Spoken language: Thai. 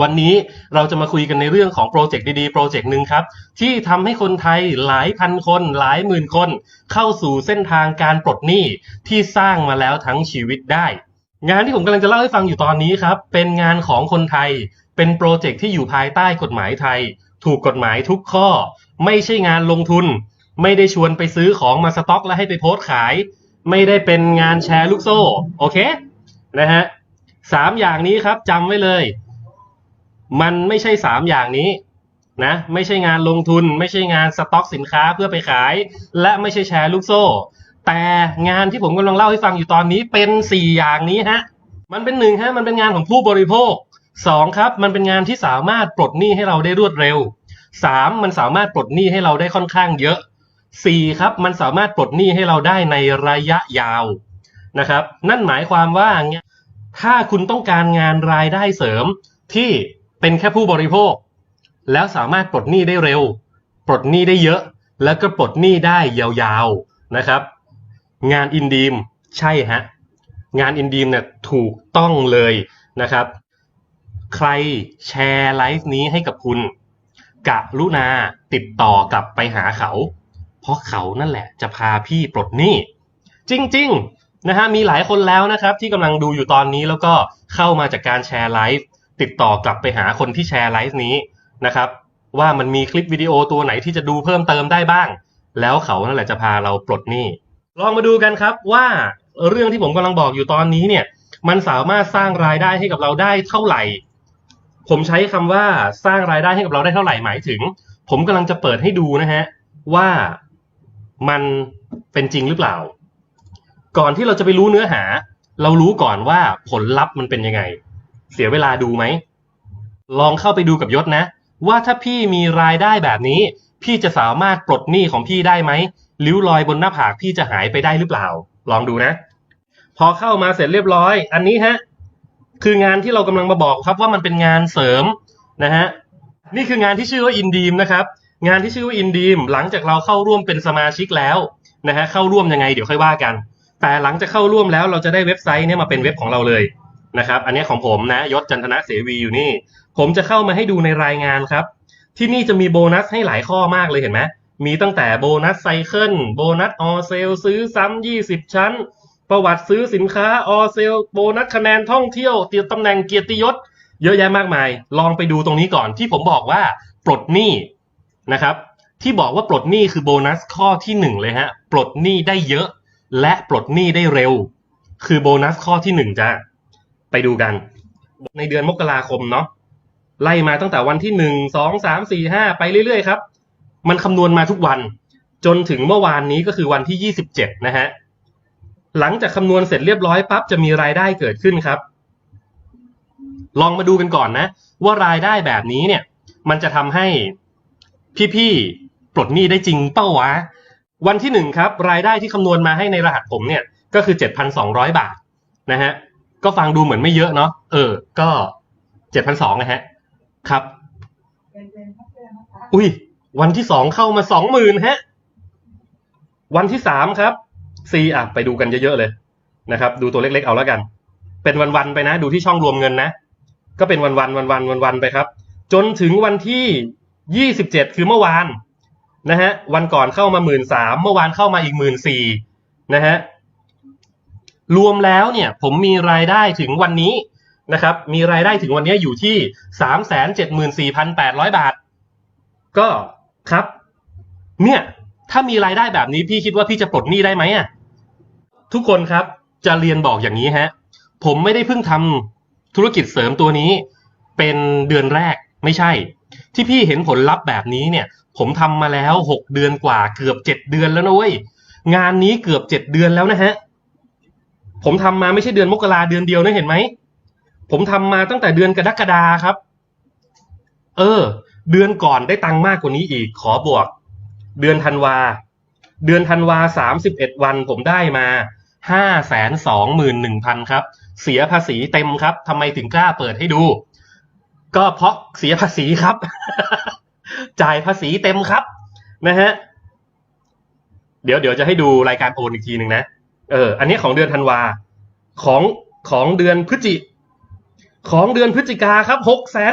วันนี้เราจะมาคุยกันในเรื่องของโปรเจกต์ดีๆ โปรเจกต์หนึ่งครับ ที่ทำให้คนไทยหลายพันคน หลายหมื่นคน เข้าสู่เส้นทางการปลดหนี้ที่สร้างมาแล้วทั้งชีวิตได้ งานที่ผมกำลังจะเล่าให้ฟังอยู่ตอนนี้ครับ เป็นงานของคนไทย เป็นโปรเจกต์ที่อยู่ภายใต้กฎหมายไทย ถูกกฎหมายทุกข้อ ไม่ใช่งานลงทุน ไม่ได้ชวนไปซื้อของมาสต็อก แล้วให้ไปโพสต์ขาย ไม่ได้เป็นงานแชร์ลูกโซ่โอเคนะฮะสามอย่างนี้ครับจำไว้เลย มันไม่ใช่สามอย่างนี้นะไม่ใช่งานลงทุน ไม่ใช่งานสต็อกสินค้าเพื่อไปขาย และไม่ใช่แชร์ลูกโซ่ แต่งานที่ผมกำลังเล่าให้ฟังอยู่ตอนนี้เป็นสี่อย่างนี้ฮะมันเป็นหนึ่งฮะมันเป็นงานของผู้บริโภคสองครับ มันเป็นงานที่สามารถปลดหนี้ให้เราได้รวดเร็วสามมันสามารถปลดหนี้ให้เราได้ค่อนข้างเยอะสี่ครับ มันสามารถปลดหนี้ให้เราได้ในระยะยาวนะครับ นั่นหมายความว่าถ้าคุณต้องการงานรายได้เสริมที่ เป็นแค่ผู้บริโภค แล้วสามารถปลดหนี้ได้เร็ว ปลดหนี้ได้เยอะ แล้วก็ปลดหนี้ได้ยาวๆนะครับ งานอินดีมใช่ฮะงานอินดีมเนี่ยถูกต้องเลยนะครับ ใครแชร์ไลฟ์นี้ให้กับคุณกะรุณาติดต่อกลับไปหาเขา เพราะเขานั่นแหละจะพาพี่ปลดหนี้ จริง ๆนะฮะมีหลายคนแล้วนะครับที่กำลังดูอยู่ตอนนี้แล้วก็เข้ามาจากการแชร์ไลฟ์ ติดต่อกลับไปหาคนที่แชร์ไลฟ์นี้นะครับว่ามันมีคลิปวิดีโอตัวไหนที่จะดูเพิ่มเติมได้บ้าง แล้วเขานั่นแหละจะพาเราปลดหนี้ลองมาดูกันครับว่าเรื่องที่ผมกำลังบอกอยู่ตอนนี้เนี่ย มันสามารถสร้างรายได้ให้กับเราได้เท่าไหร่ ผมใช้คำว่าสร้างรายได้ให้กับเราได้เท่าไหร่หมายถึง ผมกำลังจะเปิดให้ดูนะฮะว่ามันเป็นจริงหรือเปล่า ก่อนที่เราจะไปรู้เนื้อหา เรารู้ก่อนว่าผลลัพธ์มันเป็นยังไง เสียเวลาดูไหม ลองเข้าไปดูกับยศนะ ว่าถ้าพี่มีรายได้แบบนี้ พี่จะสามารถปลดหนี้ของพี่ได้ไหมริ้วรอยบนหน้าผากพี่จะหายไปได้หรือเปล่า ลองดูนะ พอเข้ามาเสร็จเรียบร้อย อันนี้ฮะ คืองานที่เรากำลังมาบอกครับว่ามันเป็นงานเสริมนะฮะนี่คืองานที่ชื่อว่าอินดีมนะครับ งานที่ชื่อว่าอินดีมหลังจากเราเข้าร่วมเป็นสมาชิกแล้วนะฮะเข้าร่วมยังไงเดี๋ยวค่อยว่ากัน แต่หลังจากเข้าร่วมแล้วเราจะได้เว็บไซต์เนี่ยมาเป็นเว็บของเราเลย นะครับ อันนี้ของผมนะยศจันทนะเสวีอยู่นี่ ผมจะเข้ามาให้ดูในรายงานครับ ที่นี่จะมีโบนัสให้หลายข้อมากเลยเห็นไหมมีตั้งแต่โบนัสไซเคิลโบนัสออเซลซื้อซ้ำยี่สิบชั้น ประวัติซื้อสินค้าออเซลโบนัสคะแนนท่องเที่ยวเตียตำแหน่งเกียรติยศ เยอะแยะมากมาย ลองไปดูตรงนี้ก่อนที่ผมบอกว่าปลดหนี้นะครับ ที่บอกว่าปลดหนี้คือโบนัสข้อที่หนึ่งเลยฮะ ปลดหนี้ได้เยอะ และปลดหนี้ได้เร็ว คือโบนัสข้อที่หนึ่งจ้ะ ไปดูกัน ในเดือนมกราคมเนาะไล่มาตั้งแต่วันที่หนึ่งสองสามสี่ห้าไปเรื่อยๆครับ มันคำนวณมาทุกวัน จนถึงเมื่อวานนี้ก็คือวันที่ยี่สิบเจ็ดนะฮะหลังจากคำนวณเสร็จเรียบร้อยปั๊บจะมีรายได้เกิดขึ้นครับ ลองมาดูกันก่อนนะ ว่ารายได้แบบนี้เนี่ย มันจะทำให้พี่ๆปลดหนี้ได้จริงเป้าวะ วันที่หนึ่งครับ รายได้ที่คำนวณมาให้ในรหัสผมเนี่ย ก็คือเจ็ดพันสองร้อยบาทนะฮะ ก็ฟังดูเหมือนไม่เยอะเนาะเออ ก็เจ็ดพันสองนะฮะ ครับ อุ้ย วันที่สองเข้ามาสองหมื่นฮะ วันที่สามครับซีอะไปดูกันเยอะๆเลยนะครับ ดูตัวเล็กๆเอาแล้วกัน เป็นวันๆไปนะ ดูที่ช่องรวมเงินนะ ก็เป็นวันๆวันๆวันๆไปครับ จนถึงวันที่ยี่สิบเจ็ดคือเมื่อวานนะฮะ วันก่อนเข้ามาหมื่นสามเมื่อวานเข้ามาอีกหมื่นสี่นะฮะ รวมแล้วเนี่ยผมมีรายได้ถึงวันนี้นะครับ มีรายได้ถึงวันนี้อยู่ที่สามแสนเจ็ดหมื่นสี่พันแปดร้อยบาท ก็ครับ เนี่ยถ้ามีรายได้แบบนี้พี่คิดว่าพี่จะปลดหนี้ได้ไหมอะทุกคนครับจะเรียนบอกอย่างนี้ฮะ ผมไม่ได้เพิ่งทำธุรกิจเสริมตัวนี้ เป็นเดือนแรกไม่ใช่ ที่พี่เห็นผลลัพธ์แบบนี้เนี่ย ผมทำมาแล้วหกเดือนกว่าเกือบเจ็ดเดือนแล้วนะเว้ยงานนี้เกือบเจ็ดเดือนแล้วนะฮะ ผมทำมาไม่ใช่เดือนมกราเดือนเดียวนะเห็นไหม ผมทำมาตั้งแต่เดือนกรกฎาครับ เออ เดือนก่อนได้ตังค์มากกว่านี้อีก ขอบวก เดือนธันวา เดือนธันวาสามสิบเอ็ดวันผมได้มาห้าแสนสองหมื่นหนึ่งพันครับ เสียภาษีเต็มครับทำไมถึงกล้าเปิดให้ดู ก็เพราะเสียภาษีครับ จ่ายภาษีเต็มครับ นะฮะ เดี๋ยวเดี๋ยวจะให้ดูรายการโอนอีกทีหนึ่งนะ เออ อันนี้ของเดือนธันวา ของของเดือนพฤศจิ ของเดือนพฤศจิกาครับหกแสน